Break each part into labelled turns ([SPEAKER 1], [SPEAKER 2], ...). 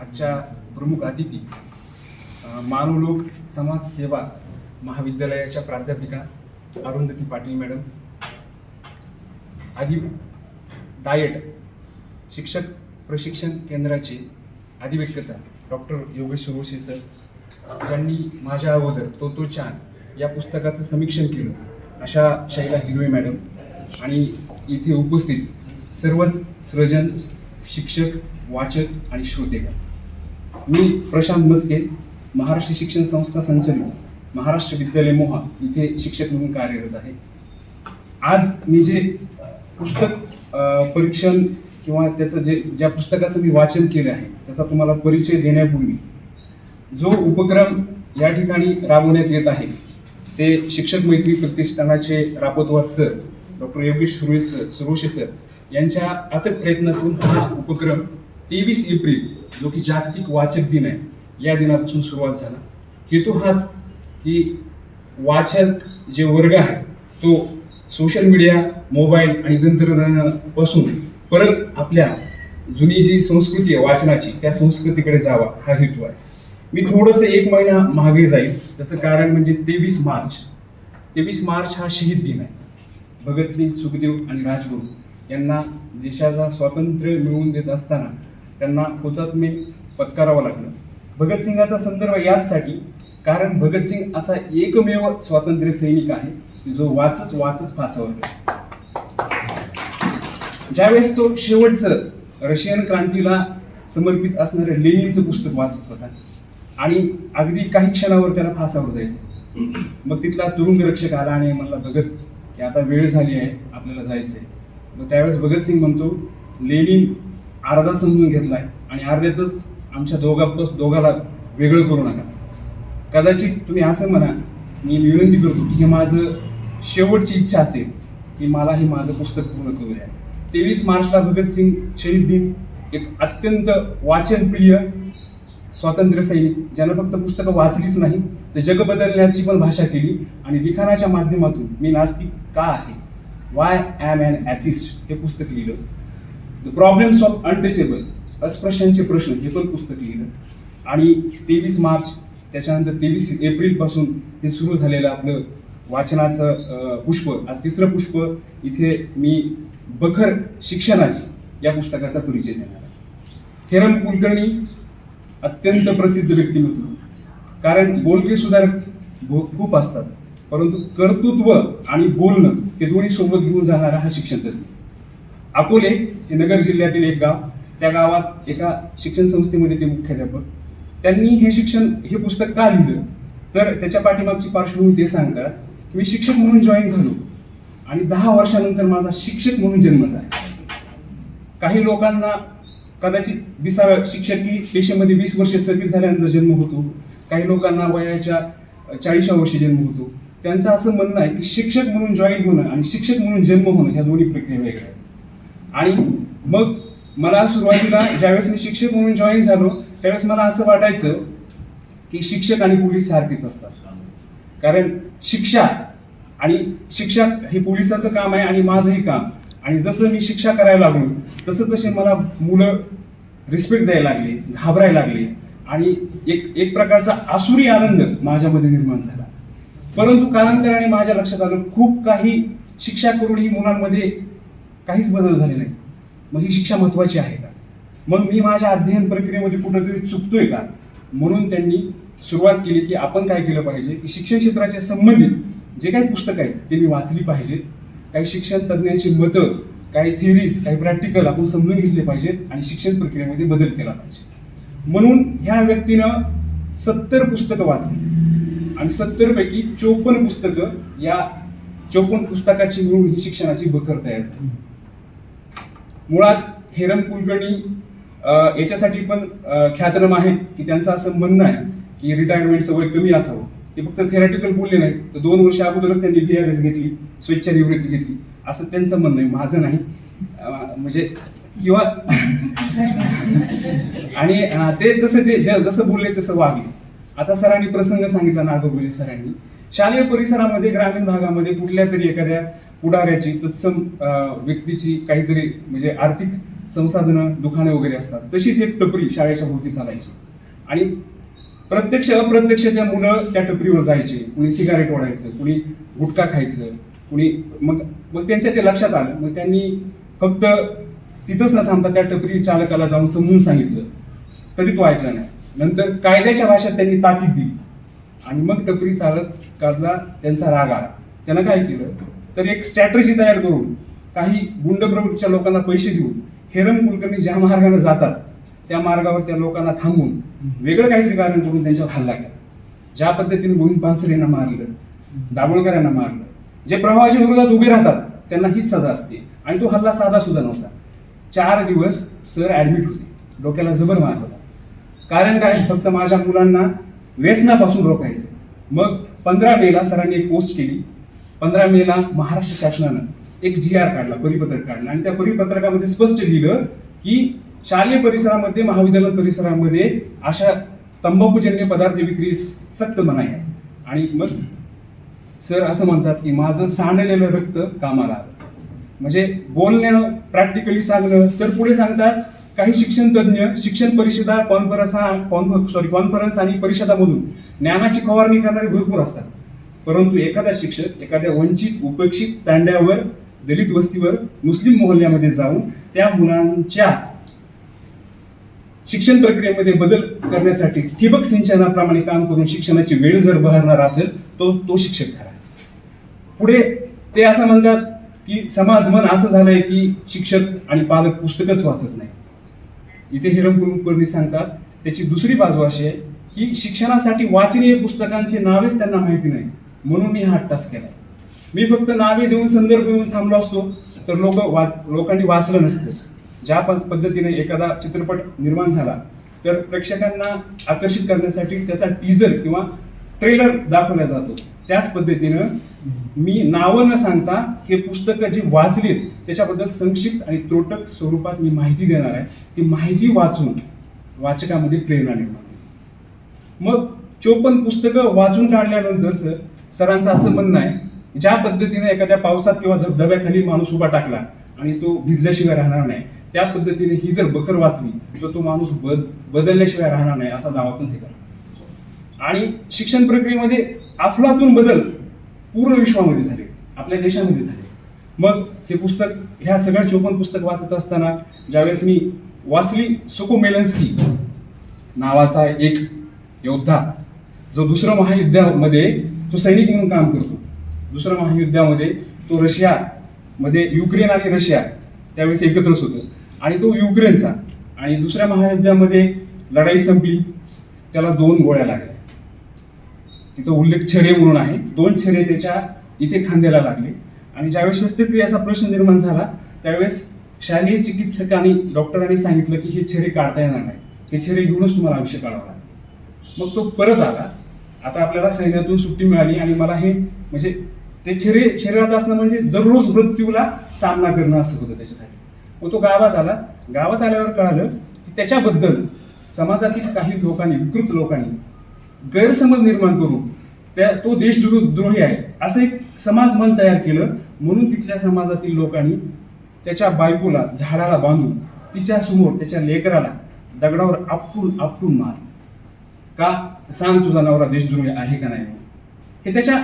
[SPEAKER 1] आजच्या प्रमुख अतिथी अ, मानवलोक समाजसेवा महाविद्यालयाच्या प्राध्यापिका अरुंधती पाटील मॅडम आदि डायट शिक्षक प्रशिक्षण केंद्राचे अधिवेक्षता डॉक्टर योगेश सुरोशे सर ज्यांनी माझ्या अगोदर तो तो छान या पुस्तकाचं समीक्षण केलं अशा शैला हिरवे मॅडम आणि इथे उपस्थित सर्वच सृजन शिक्षक वाचक आणि श्रोतेगण. मी प्रशांत मस्के महाराष्ट्र शिक्षण संस्था संचलित महाराष्ट्र विद्यालय मोहा इथे शिक्षक म्हणून कार्यरत आहे. आज मी जे पुस्तक परीक्षण किंवा त्याचं जे ज्या पुस्तकाचं मी वाचन केलं आहे त्याचा तुम्हाला परिचय देण्यापूर्वी जो उपक्रम या ठिकाणी राबवण्यात येत आहे ते शिक्षक मैत्री प्रतिष्ठानाचे Rapatwar sir doctor Yogesh Suresh sir Suroshe sir यांच्या अथक प्रयत्नातून हा उपक्रम तेवीस एप्रिल जो की जागतिक वाचक दिन आहे या दिनापासून सुरुवात झाला. हेतू हाच की वाचक जे वर्ग आहे तो सोशल मीडिया मोबाईल आणि तंत्रज्ञानापासून परत आपल्या जुनी जी संस्कृती आहे वाचनाची त्या संस्कृतीकडे जावा हा हेतू आहे. मी थोडंसं एक महिना मागे जाईल त्याचं कारण म्हणजे तेवीस मार्च. तेवीस मार्च हा शहीद दिन आहे. भगतसिंग सुखदेव आणि राजगुरू यांना देशाचा स्वातंत्र्य मिळवून देत असताना त्यांना हुतात्मे पत्करावं लागलं. भगतसिंगाचा संदर्भ याचसाठी कारण भगतसिंग असा एकमेव स्वातंत्र्य सैनिक आहे जो वाचत वाचत फासावला ज्यावेळेस तो शेवटचं रशियन क्रांतीला समर्पित असणारं लेनिनचं पुस्तक वाचत होता आणि अगदी काही क्षणावर त्याला फासावर जायचं. मग तिथला तुरुंग रक्षक आला आणि म्हणला भगत की आता वेळ झाली आहे आपल्याला जायचं आहे मग त्यावेळेस भगतसिंग म्हणतो लेनिन अर्धा समजून घेतलाय आणि अर्ध्यातच आमच्या दोघापास दोघाला वेगळं करू नका. कदाचित तुम्ही असं म्हणा मी विनंती करतो की हे माझं शेवटची इच्छा असेल की मला हे माझं पुस्तक पूर्ण करू द्या. तेवीस मार्चला भगतसिंग शहीद दिन एक अत्यंत वाचनप्रिय स्वातंत्र्य सैनिक. ज्यानं फक्त पुस्तकं वाचलीच नाही तर जग बदलण्याची पण भाषा केली आणि लिखाणाच्या माध्यमातून मी नास्तिक का आहे? वाय ॲम ॲन ॲथिस्ट हे पुस्तक लिहिलं. द प्रॉब्लेम्स ऑफ अनटचेबल अस्पृश्यांचे प्रश्न हे पण पुस्तक लिहिलं. आणि तेवीस मार्च त्याच्यानंतर तेवीस एप्रिलपासून हे सुरू झालेलं आपलं वाचनाचं पुष्प आज तिसरं पुष्प इथे मी बखर शिक्षणाची या पुस्तकाचा परिचय देणार आहे. थेरम कुलकर्णी अत्यंत प्रसिद्ध व्यक्तिमत्व. कारण बोलके सुधारक भो- खूप असतात. परंतु कर्तृत्व आणि बोलणं हे दोन्ही सोबत घेऊन जाणारा हा शिक्षण तज्ञ. अकोले हे नगर जिल्ह्यातील एक गाव. त्या गावात एका शिक्षण संस्थेमध्ये ते मुख्याध्यापक. त्यांनी हे शिक्षण हे पुस्तक का लिहिलं? तर त्याच्या पाठीमागची पार्श्वभूमी ते सांगतात की मी शिक्षक म्हणून जॉईन झालो. आणि दहा वर्षानंतर माझा शिक्षक म्हणून जन्म झाला. काही लोकांना कदाचित विसाव्या शिक्षकी पेशेमध्ये वीस वर्ष सर्व्हिस झाल्यानंतर जन्म होतो. काही लोकांना वयाच्या चाळीसा वर्षी जन्म होतो. त्यांचं असं म्हणणं आहे की शिक्षक म्हणून जॉईन होणं आणि शिक्षक म्हणून जन्म होणं ह्या दोन्ही प्रक्रिया वेगळ्या आहेत. आणि मग मला सुरुवातीला ज्यावेळेस मी शिक्षक म्हणून जॉईन झालो त्यावेळेस मला असं वाटायचं की शिक्षक आणि पोलीस सारखेच असतात. कारण शिक्षा आणि शिक्षा हे पोलिसाचं काम आहे आणि माझंही काम. आणि जसं मी शिक्षा करायला लागलो तसं तसे मला मुलं रिस्पेक्ट द्यायला लागले घाबरायला लागले. आणि एक एक प्रकारचा आसुरी आनंद माझ्यामध्ये निर्माण झाला. परंतु कालांतराने माझ्या लक्षात आलं खूप काही शिक्षा करून ही मुलांमध्ये काहीच बदल झाले नाही. मग ही शिक्षा महत्त्वाची आहे का? मग मी माझ्या अध्ययन प्रक्रियेमध्ये कुठंतरी चुकतोय का? म्हणून त्यांनी सुरुवात केली की आपण काय केलं पाहिजे? की शिक्षण क्षेत्राच्या संबंधित जे काही पुस्तकं आहेत ते मी वाचली पाहिजेत काही शिक्षण तज्ज्ञांची मतं काही थिअरीज काही प्रॅक्टिकल आपण समजून घेतले पाहिजेत आणि शिक्षण प्रक्रियेमध्ये बदल केला पाहिजे. म्हणून ह्या व्यक्तीनं सत्तर पुस्तकं वाचली आणि सत्तरपैकी चोपन्न पुस्तकं या चोपन्न पुस्तकाची मिळून ही शिक्षणाची बखर तयार झाली. मुळात हेरम कुलकर्णी याच्यासाठी पण ख्यातनाम आहेत की त्यांचं असं म्हणणं आहे की रिटायरमेंटचं वय कमी असावं. ते फक्त थेरॅटिकल बोलले नाही तर दोन वर्ष अगोदरच त्यांनी बी आर एस घेतली स्वेच्छा निवृत्ती घेतली. असं त्यांचं म्हणणं आहे. माझं नाही. म्हणजे किंवा आणि ते तसं ते ज- जसं बोलले तसं वागले. आता सरांनी प्रसंग सांगितला नागोबुजे सरांनी शालेय परिसरामध्ये ग्रामीण भागामध्ये कुठल्या तरी एखाद्या पुढाऱ्याची तत्सम व्यक्तीची काहीतरी म्हणजे आर्थिक संसाधनं दुकानं वगैरे असतात तशीच एक टपरी शाळेच्या भोवती चालायची. आणि प्रत्यक्ष अप्रत्यक्ष त्या मुलं त्या टपरीवर जायचे. कुणी सिगारेट ओढायचं कुणी गुटखा खायचं कुणी मग मग त्यांच्या ते लक्षात आलं. मग त्यांनी फक्त तिथंच न थांबता त्या टपरी चालकाला जाऊन समजून सांगितलं. तरी तो ऐकला नाही. नंतर कायद्याच्या भाषेत त्यांनी ताकीद दिली. आणि मग टपरी चालकाला त्यांचा राग. आला त्यानं काय केलं? तर एक स्ट्रॅटर्जी तयार करून काही गुंड प्रवृत्तीच्या लोकांना पैसे देऊन हेरम कुलकर्णी ज्या मार्गाने जातात त्या मार्गावर त्या लोकांना थांबून वेगळं काहीतरी कारण करून त्यांच्यावर हल्ला केला. ज्या पद्धतीने गोविंद पानसरे यांना मारलं दाभोळकर यांना मारलं जे प्रवाहाच्या विरोधात उभे राहतात त्यांना हीच सजा असते. आणि तो हल्ला साधा सुद्धा नव्हता. चार दिवस सर ऍडमिट होते. डोक्याला जबर मार होता कारण काय? फक्त माझ्या मुलांना व्यसनापासून रोखायचं मग पंधरा मेला सरांनी एक पोस्ट केली. पंधरा मेला महाराष्ट्र शासनानं एक जी आर काढला परिपत्रक काढला. आणि त्या परिपत्रकामध्ये स्पष्ट लिहिलं की शालेय परिसरामध्ये महाविद्यालय परिसरामध्ये अशा तंबाखूजन्य पदार्थ विक्री सक्त मनाई आहे आणि मग सर असं म्हणतात की माझं सांडलेलं रक्त कामाला आलं. म्हणजे बोलणं प्रॅक्टिकली सांगणं सर पुढे सांगतात काही शिक्षण तज्ज्ञ शिक्षण परिषदा कॉन्फरन्स सॉरी कॉन्फरन्स आणि परिषदामधून ज्ञानाची फवारणी करणारे भरपूर असतात. परंतु एखादा शिक्षक एखाद्या वंचित उपेक्षित तांड्यावर दलित वस्तीवर मुस्लिम मोहल्ल्यामध्ये जाऊन त्या मुलांच्या शिक्षण प्रक्रियेमध्ये बदल करण्यासाठी ठिबक सिंचनाप्रमाणे काम करून शिक्षणाची वेळ जर बहरणार असेल तो तो शिक्षक खरा पुढे ते असं म्हणतात की समाज मन असं झालंय की शिक्षक आणि पालक पुस्तकच वाचत नाही इथे हिरम कुलकर्णी सांगतात त्याची दुसरी बाजू अशी आहे की शिक्षणासाठी वाचनीय पुस्तकांची नावेच त्यांना माहिती नाही. म्हणून मी हा अट्टास केला. मी फक्त नावे देऊन संदर्भ देऊन थांबलो असतो तर लोक वाच लोकांनी वाचलं नसतं. ज्या प- पद्धतीने एखादा चित्रपट निर्माण झाला तर प्रेक्षकांना आकर्षित करण्यासाठी त्याचा टीजर किंवा ट्रेलर दाखवला जातो. त्याच पद्धतीनं मी नावं न सांगता हे पुस्तकं जी वाचलीत त्याच्याबद्दल संक्षिप्त आणि त्रोटक स्वरूपात मी माहिती देणार आहे. ती माहिती वाचून वाचकामध्ये प्रेरणा निर्माण मग चोपन्न पुस्तकं वाचून काढल्यानंतर सर सरांचं असं म्हणणं आहे ज्या पद्धतीने एखाद्या पावसात किंवा धबधब्याखाली माणूस उभा टाकला आणि तो भिजल्याशिवाय राहणार नाही त्या पद्धतीने ही जर बखर वाचली तर तो माणूस बद बदलल्याशिवाय राहणार नाही असा दावा पण ते करतात. आणि शिक्षण प्रक्रियेमध्ये अफलातून बदल पूर्ण विश्वामध्ये झाले. आपल्या देशामध्ये झाले. मग हे पुस्तक ह्या सगळ्या चोपन पुस्तक वाचत असताना ज्यावेळेस मी वाचली सुको मेलन्स्की नावाचा एक योद्धा जो दुसरं महायुद्धामध्ये तो सैनिक म्हणून काम करतो. दुसऱ्या महायुद्धामध्ये तो रशिया मध्ये युक्रेन आणि रशिया त्यावेळेस एकत्रच होतं. आणि तो युक्रेनचा आणि दुसऱ्या महायुद्धामध्ये लढाई संपली. त्याला दोन गोळ्या लागल्या. तिथं उल्लेख छरे म्हणून आहे. दोन छरे त्याच्या इथे खांद्याला लागले. आणि ज्यावेळेस शस्त्रक्रियाचा प्रश्न निर्माण झाला त्यावेळेस शालेय चिकित्सकांनी डॉक्टरांनी सांगितलं की हे छेरे काढता येणार नाही. हे छेरे घेऊनच तुम्हाला आयुष्य काढावं लागेल. मग तो परत आला. आता आपल्याला सैन्यातून सुट्टी मिळाली आणि मला हे म्हणजे ते छेरे शरीरात असणं म्हणजे दररोज मृत्यूला सामना करणं असं होतं त्याच्यासाठी. मग तो गावात आला. गावात आल्यावर कळालं की त्याच्याबद्दल समाजातील काही लोकांनी विकृत लोकांनी गैरसमज निर्माण करून त्या तो देशद्रोही आहे. असं एक समाज मन तयार केलं. म्हणून तिथल्या समाजातील लोकांनी त्याच्या बायकोला झाडाला बांधून तिच्या समोर त्याच्या लेकराला दगडावर आपटून आपटून मार का? सांग तुझा नवरा देशद्रोही आहे का नाही? हे त्याच्या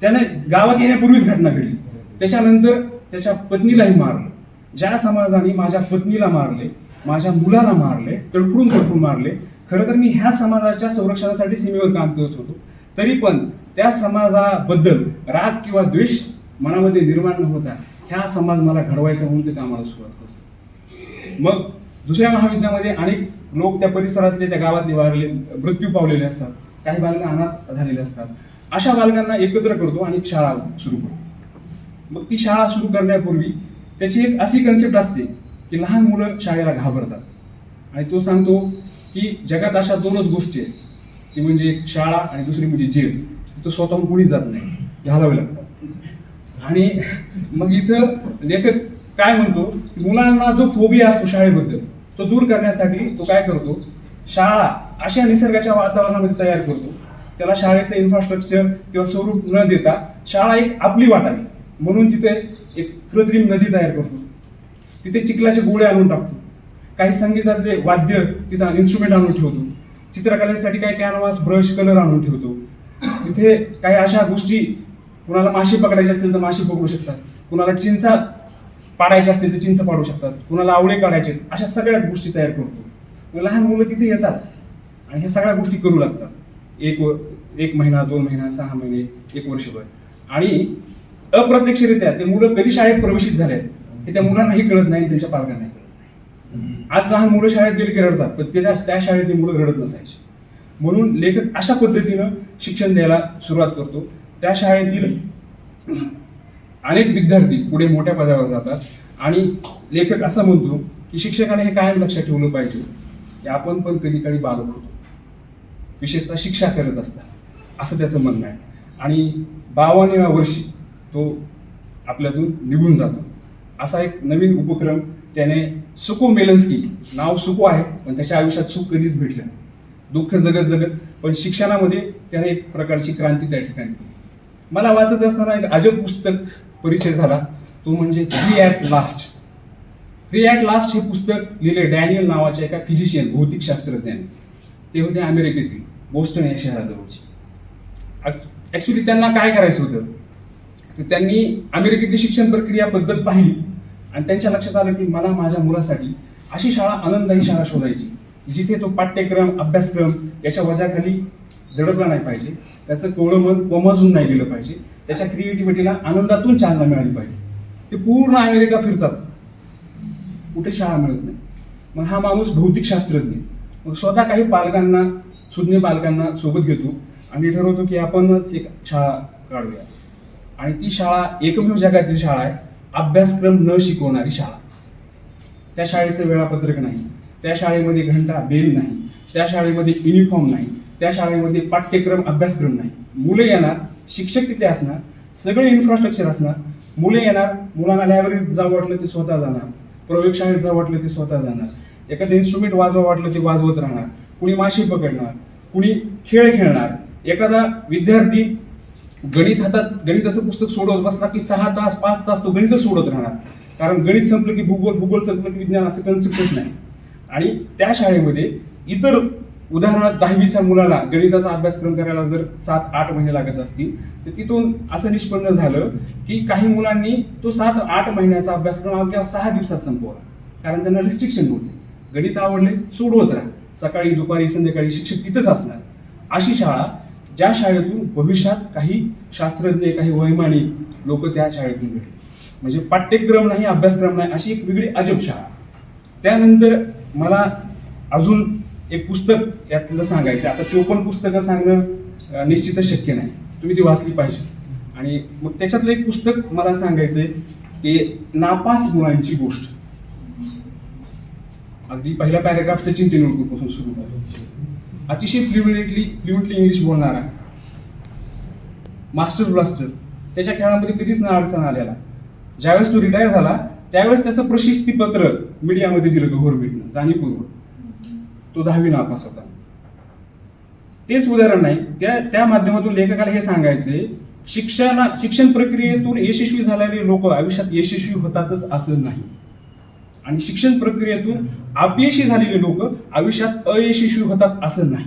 [SPEAKER 1] त्याने गावात येण्यापूर्वीच घटना घडली. त्याच्यानंतर त्याच्या पत्नीलाही मारलं. ज्या समाजाने माझ्या पत्नीला मारले माझ्या मुलाला मारले तडकडून तडफडून मारले खरं तर मी ह्या समाजाच्या संरक्षणासाठी सीमेवर काम करत होतो. तरी पण त्या समाजाबद्दल राग किंवा द्वेष मनामध्ये निर्माण न होता ह्या समाज मला घडवायचा म्हणून ते कामाला सुरुवात करतो. मग दुसऱ्या महाविद्यामध्ये अनेक लोक त्या परिसरातले त्या गावातले वारले मृत्यू पावलेले असतात. काही बालकं अनाथ झालेले असतात. अशा बालकांना एकत्र करतो आणि शाळा सुरू करतो. मग ती शाळा सुरू करण्यापूर्वी त्याची एक अशी कन्सेप्ट असते की लहान मुलं शाळेला घाबरतात. आणि तो सांगतो की जगात अशा दोनच गोष्टी आहेत. ती म्हणजे एक शाळा आणि दुसरी म्हणजे जेल. तो स्वतःहून कुणी जात नाही. घालावे लागतात. आणि मग इथं लेखक काय म्हणतो? मुलांना जो फोबिया असतो शाळेबद्दल तो दूर करण्यासाठी तो काय करतो? शाळा अशा निसर्गाच्या वातावरणामध्ये तयार करतो. त्याला शाळेचं इन्फ्रास्ट्रक्चर किंवा स्वरूप न देता शाळा एक आपली वाटावी म्हणून तिथे एक कृत्रिम नदी तयार करतो. तिथे चिखलाचे गोळे आणून टाकतो. काही संगीतातले वाद्य तिथं इन्स्ट्रुमेंट आणून ठेवतो. चित्रकलेसाठी काही कॅनव्हास ब्रश कलर आणून ठेवतो. तिथे काही अशा गोष्टी कुणाला मासे पकडायचे असतील तर मासे पकडू शकतात. कुणाला चिंचा पाडायचे असतील तर चिंच पाडू शकतात. कुणाला आवळे काढायचे अशा सगळ्या गोष्टी तयार करतो. मग लहान मुलं तिथे येतात आणि हे सगळ्या गोष्टी करू लागतात. एक व- एक महिना दोन महिना सहा महिने एक वर्षभर. आणि अप्रत्यक्षरित्या ते मुलं कधी शाळेत प्रवेशित झाले आहेत, हे त्या मुलांनाही कळत नाही त्यांच्या पालकांना आज लहान मुलं शाळेत गेली की रडतात पण त्या त्या शाळेतली मुलं रडत नसायची. म्हणून लेखक अशा पद्धतीनं शिक्षण द्यायला सुरुवात करतो. त्या शाळेतील अनेक विद्यार्थी पुढे मोठ्या पदावर जातात आणि लेखक असं म्हणतो की शिक्षकाने हे कायम लक्षात ठेवलं पाहिजे की आपण पण कधी काळी बालक होतो. विशेषतः शिक्षा करत असतात असं त्याचं म्हणणं आहे. आणि बावन्नव्या वर्षी तो आपल्यातून निघून जातो. असा एक नवीन उपक्रम त्याने सुको मेलन्स्की. नाव सुकू आहे पण त्याच्या आयुष्यात सुख कधीच भेटलं नाही. दुःख जगत जगत पण शिक्षणामध्ये त्याने एक प्रकारची क्रांती त्या ठिकाणी केली. मला वाचत असताना एक अजब पुस्तक परिचय झाला. तो म्हणजे free at last free at last हे पुस्तक लिहिले डॅनियल नावाच्या एका फिजिशियन भौतिकशास्त्रज्ञाने ते होते अमेरिकेतील बोस्टन या शहराजवळचे. ॲक्च्युली त्यांना काय करायचं होतं? तर त्यांनी अमेरिकेतली शिक्षण प्रक्रिया पद्धत पाहिली. आणि त्यांच्या लक्षात आलं की मला माझ्या मुलासाठी अशी शाळा आनंददायी शाळा शोधायची जिथे तो पाठ्यक्रम अभ्यासक्रम याच्या वजाखाली दडपला नाही पाहिजे. त्याचं कोवळं मन कोमजून नाही गेलं पाहिजे. त्याच्या क्रिएटिव्हिटीला आनंदातून चालना मिळाली पाहिजे. ते पूर्ण अमेरिका फिरतात. कुठे शाळा मिळत नाही. मग हा माणूस भौतिकशास्त्रज्ञ मग स्वतः काही पालकांना सुज्ञ पालकांना सोबत घेतो आणि ठरवतो की आपणच एक शाळा काढूया. आणि ती शाळा एकमेव जगातील शाळा आहे. अभ्यासक्रम न शिकवणारी शाळा. त्या शाळेचं वेळापत्रक नाही. त्या शाळेमध्ये घंटा बेल नाही. त्या शाळेमध्ये युनिफॉर्म नाही. त्या शाळेमध्ये पाठ्यक्रम अभ्यासक्रम नाही. मुलं येणार शिक्षक तिथे असणार सगळे इन्फ्रास्ट्रक्चर असणार. मुले येणार मुलांना लायब्ररीत जावं वाटलं ते स्वतः जाणार. प्रयोगशाळेत जावं वाटलं ते स्वतः जाणार. एखादं इन्स्ट्रुमेंट वाजवा वाटलं ते वाजवत राहणार. कुणी माशी पकडणार कुणी खेळ खेळणार. एखादा विद्यार्थी गणित हातात गणिताचं पुस्तक सोडवत बसला की सहा तास पाच तास तो गणितच सोडत राहणार. कारण गणित संपलं की भूगोल भूगोल संपलं की विज्ञान असं कन्सेप्टच नाही. आणि त्या शाळेमध्ये इतर उदाहरणार्थ दहावीच्या मुलाला गणिताचा अभ्यासक्रम करायला जर सात आठ महिने लागत असतील तर तिथून असं निष्पन्न झालं की काही मुलांनी तो सात आठ महिन्याचा अभ्यासक्रम अवघ्या सहा दिवसात संपवला. कारण त्यांना रिस्ट्रिक्शन नव्हते. गणित आवडले सोडवत राहा. सकाळी दुपारी संध्याकाळी शिक्षक तिथंच असणार. अशी शाळा ज्या शाळेतून भविष्यात काही शास्त्रज्ञ काही वैमानिक लोक त्या शाळेतून भेटले. म्हणजे पाठ्यक्रम नाही अभ्यासक्रम नाही अशी एक वेगळी अजब शाळा. त्यानंतर मला अजून एक पुस्तक यातलं सांगायचं आता चोपन्न पुस्तकं सांगणं निश्चितच शक्य नाही. तुम्ही ती वाचली पाहिजे. आणि मग त्याच्यातलं एक पुस्तक मला सांगायचंय की नापास मुलांची गोष्ट. अगदी पहिला पॅरेग्राफ सचिन तेंडुलकरपासून सुरू करतो अतिशय फ्लुएंटली फ्लुएंटली इंग्लिश बोलणारा. मास्टर ब्लास्टर त्याच्या खेळामध्ये कधीच ना अडचण आलेला. ज्यावेळेस तो रिटायर झाला त्यावेळेस त्याचं प्रशस्तीपत्र मीडियामध्ये दिलं गव्हर्नमेंटनं जाणीवपूर्वक. तो दहावी नापास होता. तेच उदाहरण नाही. त्या त्या माध्यमातून लेखकाला हे सांगायचे शिक्षणा शिक्षण प्रक्रियेतून यशस्वी झालेले लोक आयुष्यात यशस्वी होतातच असं नाही. आणि शिक्षण प्रक्रियेतून अपयशी झालेले लोक आयुष्यात अयशस्वी होतात असं नाही.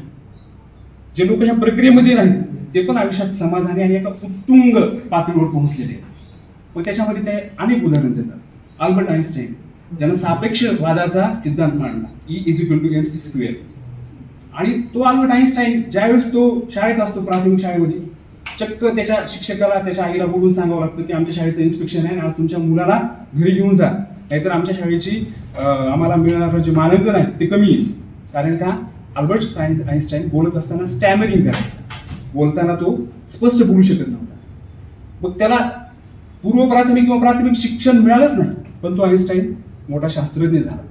[SPEAKER 1] जे लोक ह्या प्रक्रियेमध्ये नाहीत ते पण आयुष्यात समाधानी आणि एका उत्तुंग पातळीवर पोहोचलेले आहेत. मग त्याच्यामध्ये ते अनेक उदाहरण देतात. अल्बर्ट आईन्स्टाईन ज्यानं सापेक्ष वादाचा सिद्धांत मांडला. E is equal to M C square आणि तो अल्बर्ट आईन्स्टाईन ज्यावेळेस तो शाळेत असतो प्राथमिक शाळेमध्ये चक्क त्याच्या शिक्षकाला त्याच्या आईला बोलून सांगावं लागतं की आमच्या शाळेचं इन्स्पेक्शन आहे आणि आज तुमच्या मुलाला घरी घेऊन जा. नाहीतर आमच्या शाळेची आम्हाला मिळणारं जे मानांकन आहे ते कमी येईल. कारण का? अल्बर्ट सायन्स आईन्स्टाईन बोलत असताना स्टॅमरिंग करायचा. बोलताना तो स्पष्ट बोलू शकत नव्हता. मग त्याला पूर्व प्राथमिक किंवा प्राथमिक शिक्षण मिळालंच नाही पण तो आईन्स्टाईन मोठा शास्त्रज्ञ झाला.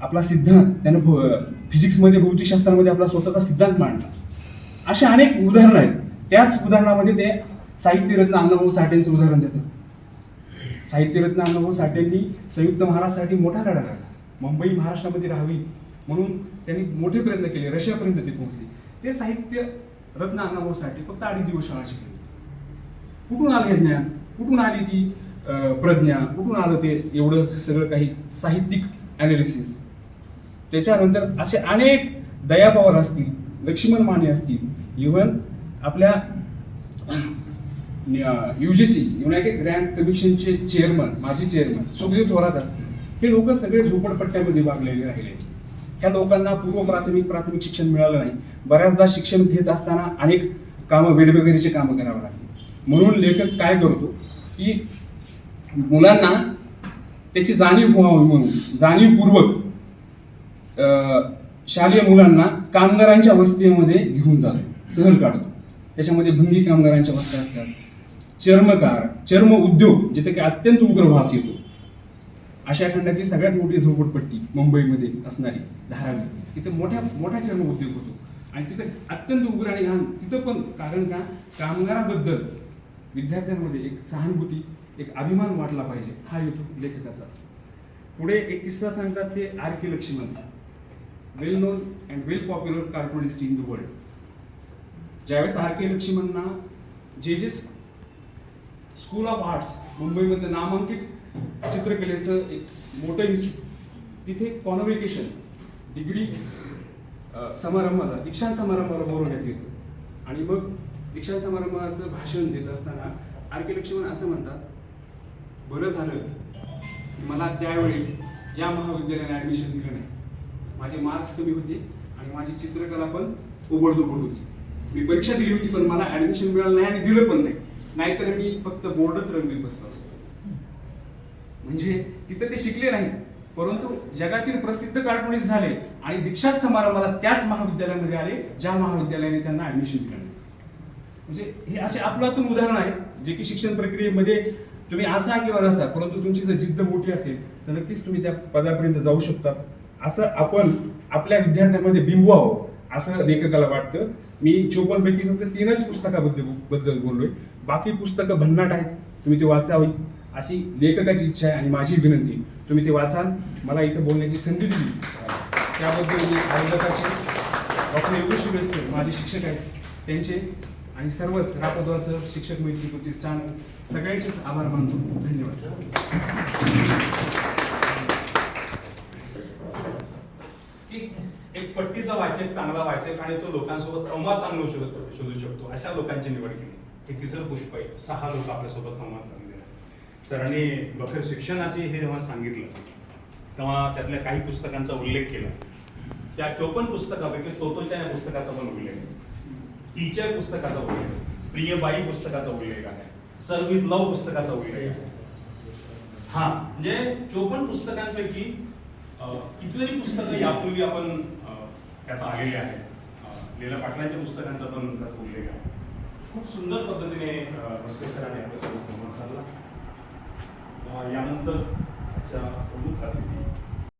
[SPEAKER 1] आपला सिद्धांत त्यानं भ- फिजिक्समध्ये भौतिकशास्त्रामध्ये आपला स्वतःचा सिद्धांत मांडला. असे अनेक उदाहरणं आहेत. त्याच उदाहरणामध्ये ते साहित्यरत्न अण्णाभाऊ साठेंचं उदाहरण देतात. साहित्यरत्न अण्णाभाऊ साठेंनी संयुक्त महाराष्ट्रासाठी मोठा लढा काढला. मुंबई महाराष्ट्रामध्ये राहावी म्हणून त्यांनी मोठे प्रयत्न केले. रशियापर्यंत ते पोहोचले. ते साहित्य रत्न अण्णाभाऊ साठे फक्त अडीच दिवस शाळा शिकले. कुठून आले ज्ञान? कुठून आली ती प्रज्ञा? कुठून आलं ते एवढं सगळं काही साहित्यिक अनालिसिस त्याच्यानंतर असे अनेक दया पवार असतील लक्ष्मण माने असतील इव्हन आपल्या U G C united grand कमिशनचे chairman माजी चेअरमन सुखदेव थोरात असतील. हे लोक सगळे झोपडपट्ट्यामध्ये वागलेले राहिले. ह्या लोकांना पूर्व प्राथमिक प्राथमिक शिक्षण मिळालं नाही. बऱ्याचदा शिक्षण घेत असताना अनेक कामं वेडबेगरीचे कामं करावं लागली. म्हणून लेखक काय करतो की मुलांना त्याची जाणीव व्हावी म्हणून जाणीवपूर्वक शालेय मुलांना कामगारांच्या वस्तीमध्ये घेऊन जातो सहल काढतो. त्याच्यामध्ये भंगी कामगारांच्या वस्त्या असतात. चर्मकार चर्म उद्योग जिथे की अत्यंत उग्र वास येतो. अशा खंडातली सगळ्यात मोठी झोपडपट्टी मुंबईमध्ये असणारी धारावी. तिथे मोठ्या मोठा चर्म उद्योग होतो. आणि तिथे अत्यंत उग्र आणि घाण. तिथं पण कारण का? कामगाराबद्दल विद्यार्थ्यांमध्ये एक सहानुभूती एक अभिमान वाटला पाहिजे. हा हेतू लेखकाचा असतो. पुढे एक किस्सा सांगतात ते R K लक्ष्मणचा. Well known and well popular cartoonist in the world ज्यावेळेस आर के लक्ष्मणना J J school of arts मुंबईमधलं नामांकित चित्रकलेचं एक मोठं इन्स्टिट्यूट तिथे कॉन्व्हेकेशन डिग्री समारंभाला दीक्षांत समारंभाला बोलवण्यात येतं. आणि मग दीक्षांत समारंभाचं भाषण देत असताना आर के लक्ष्मण असं म्हणतात बरं झालं की मला त्यावेळेस या महाविद्यालयाने ॲडमिशन दिलं नाही. माझे मार्क्स कमी होते आणि माझी चित्रकला पण उघडधोबड होती. मी परीक्षा दिली होती पण मला ॲडमिशन मिळालं नाही आणि दिलं पण नाही. नाहीतर मी फक्त बोर्डच रंगवीत बसलो असतो. म्हणजे तिथं ते शिकले नाहीत. परंतु जगातील प्रसिद्ध कार्टुनिस्ट झाले आणि दीक्षांत समारंभाला त्याच महाविद्यालयामध्ये आले ज्या महाविद्यालयाने त्यांना ऍडमिशन दिलं म्हणजे हे असे आपलातून उदाहरण आहे जे की शिक्षण प्रक्रियेमध्ये तुम्ही असा किंवा नसा परंतु तुमची जर जिद्द मोठी असेल तर नक्कीच तुम्ही त्या पदापर्यंत जाऊ शकता. असं आपण आपल्या विद्यार्थ्यांमध्ये बिंबवावं असं लेखकाला वाटतं. मी चोपन्न पैकी फक्त तीनच पुस्तकाबद्दल बद्दल बोललोय. बाकी पुस्तकं भन्नाट आहेत. तुम्ही ते वाचावी. अशी लेखकाची इच्छा आहे आणि माझी विनंती तुम्ही ते वाचाल. मला इथं बोलण्याची संधी दिली. त्याबद्दल मी आयोजकाचे डॉक्टर योगेश सुरेश सर माझे शिक्षक आहेत त्यांचे आणि सर्वच रापदवा सर शिक्षक मैत्री प्रतिष्ठान सगळ्यांचेच आभार मानतो. धन्यवाद
[SPEAKER 2] की एक वाचक चांगला वाचक आणि तो लोकांसोबत संवाद चांगला शोध शोधू शकतो. अशा लोकांची निवड केली. हे तिसरं पुष्प आहे सहा लोक आपल्यासोबत संवाद चांगले सरांनी बखर शिक्षणाचे हे जेव्हा सांगितलं. तेव्हा त्यातल्या काही पुस्तकांचा उल्लेख केला. त्या चोपन्न पुस्तकापैकी तोतोच्या या पुस्तकाचा पण उल्लेख आहे. टीचर पुस्तकाचा उल्लेख प्रियबाई पुस्तकाचा उल्लेख आहे. सर विथ लव पुस्तकाचा उल्लेख आहे. हा म्हणजे चोपन्न पुस्तकांपैकी कितीतरी पुस्तकं यापूर्वी आपण त्यात आलेले आहेत. लीला पाटलांच्या पुस्तकांचा पण त्यात उल्लेख आहे. खूप सुंदर पद्धतीने अं, सरांनी आपल्यासोबत संवाद साधला. यानंतर आजच्या प्रमुख अतिथी